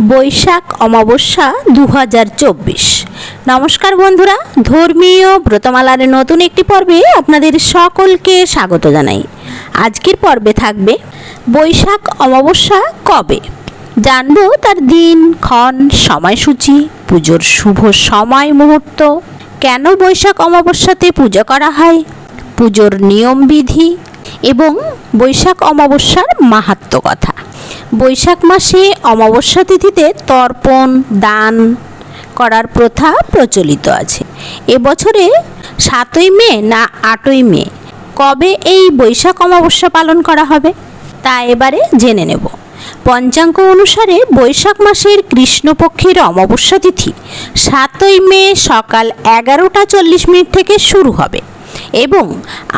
বৈশাখ অমাবস্যা দু হাজার চব্বিশ। নমস্কার বন্ধুরা, ধর্মীয় ব্রতমালার নতুন একটি পর্বে আপনাদের সকলকে স্বাগত জানাই। আজকের পর্বে থাকবে বৈশাখ অমাবস্যা কবে? জানব তার দিন, ক্ষণ, সময়সূচি, পুজোর শুভ সময় মুহূর্ত, কেন বৈশাখ অমাবস্যাতে পূজা করা হয়, পুজোর নিয়মবিধি এবং বৈশাখ অমাবস্যার মাহাত্ম্য কথা। বৈশাখ মাসে অমাবস্যা তিথিতে তর্পণ, দান করার প্রথা প্রচলিত আছে। এবছরে সাতই মে না আটই মে, কবে এই বৈশাখ অমাবস্যা পালন করা হবে? তা এবারে জেনে নেব। পঞ্চাঙ্গ অনুসারে বৈশাখ মাসের কৃষ্ণপক্ষের অমাবস্যা তিথি সাতই মে সকাল এগারোটা চল্লিশ মিনিট থেকে শুরু হবে এবং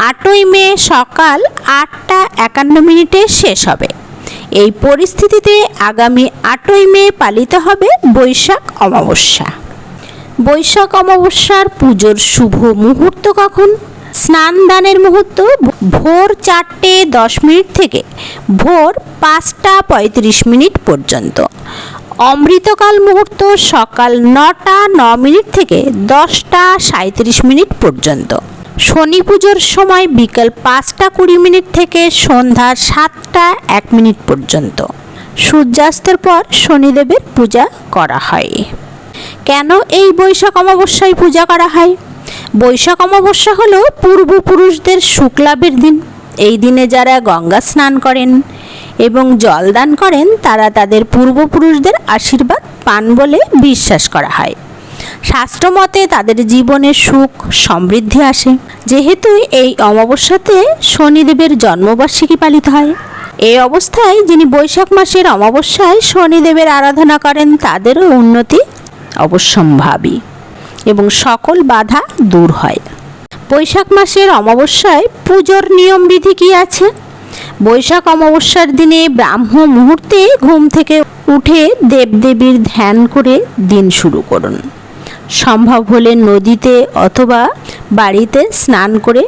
আটই মে সকাল আটটা একান্ন মিনিটে শেষ হবে। এই পরিস্থিতিতে আগামী আটই মে পালিত হবে বৈশাখ অমাবস্যা। বৈশাখ অমাবস্যার পুজোর শুভ মুহূর্ত কখন? স্নান দানের মুহূর্ত ভোর চারটে দশ মিনিট থেকে ভোর পাঁচটা পঁয়ত্রিশ মিনিট পর্যন্ত। অমৃতকাল মুহূর্ত সকাল নটা ন মিনিট থেকে দশটা সাঁত্রিশ মিনিট পর্যন্ত। শনি পুজোর সময় বিকেল পাঁচটা কুড়ি মিনিট থেকে সন্ধ্যা সাতটা এক মিনিট পর্যন্ত। সূর্যাস্তের পর শনিদেবের পূজা করা হয়। কেন এই বৈশাখ অমাবস্যায় পূজা করা হয়? বৈশাখ অমাবস্যা হলো পূর্বপুরুষদের শুক্লাভের দিন। এই দিনে যারা গঙ্গা স্নান করেন এবং জলদান করেন, তারা তাদের পূর্বপুরুষদের আশীর্বাদ পান বলে বিশ্বাস করা হয়। শাস্ত্রমতে তাদের জীবনে সুখ, সমৃদ্ধি আসে। যেহেতু এই অমাবস্যাতে শনিদেবের জন্মবার্ষিকী পালিত হয়। এই অবস্থায় যিনি বৈশাখ মাসের অমাবস্যায় শনিদেবের আরাধনা করেন, তাদেরও উন্নতি অবশ্যম্ভাবী এবং সকল বাধা দূর হয়। বৈশাখ মাসের অমাবস্যায় পুজোর নিয়মবিধি কি আছে? বৈশাখ অমাবস্যার দিনে ব্রাহ্ম মুহূর্তে ঘুম থেকে উঠে দেবদেবীর ধ্যান করে দিন শুরু করুন। সম্ভব হলে নদীতে অথবা বাড়িতে স্নান করে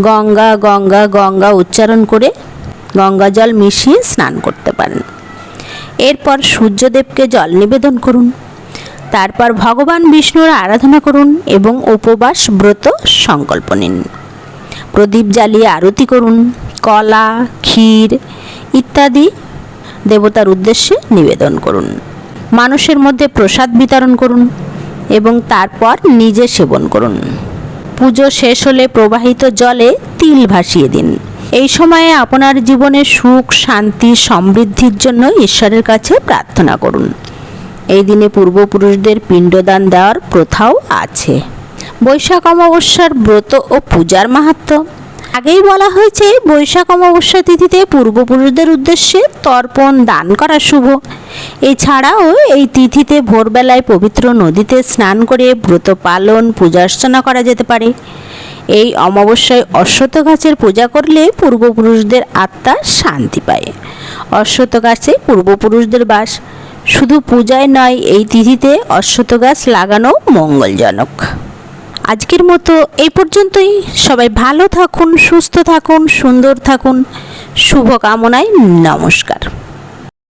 গঙ্গা গঙ্গা গঙ্গা উচ্চারণ করে গঙ্গা জল মিশিয়ে স্নান করতে পারেন। এরপর সূর্যদেবকে জল নিবেদন করুন। তারপর ভগবান বিষ্ণুর আরাধনা করুন এবং উপবাস ব্রত সংকল্প নিন। প্রদীপ জ্বালিয়ে আরতি করুন, কলা, ক্ষীর ইত্যাদি দেবতার উদ্দেশ্যে নিবেদন করুন। মানুষের মধ্যে প্রসাদ বিতরণ করুন। এবং তারপর নিজে সেবন করুন। পুজো শেষ হলে প্রবাহিত জলে তিল ভাসিয়ে দিন। এই সময়ে আপনার জীবনে সুখ, শান্তি, সমৃদ্ধির জন্য ঈশ্বরের কাছে প্রার্থনা করুন। এই দিনে পূর্বপুরুষদের পিণ্ডদান দেওয়ার প্রথাও আছে। বৈশাখ অমাবস্যার ব্রত ও পূজার মাহাত্ম্য আগেই বলা হয়েছে, বৈশাখ অমাবস্যা তিথিতে পূর্বপুরুষদের উদ্দেশ্যে তর্পণ দান করা শুভ। এছাড়াও এই তিথিতে ভোরবেলায় পবিত্র নদীতে স্নান করে ব্রত পালন পূজার্চনা করা যেতে পারে। এই অমাবস্যায় অশ্বত্থ গাছের পূজা করলে পূর্বপুরুষদের আত্মা শান্তি পায়। অশ্বত্থ গাছে পূর্বপুরুষদের বাস। শুধু পূজায় নয়, এই তিথিতে অশ্বত্থ গাছ লাগানো মঙ্গলজনক। আজকের মতো এই পর্যন্তই। সবাই ভালো থাকুন সুস্থ থাকুন সুন্দর থাকুন। শুভকামনায় নমস্কার।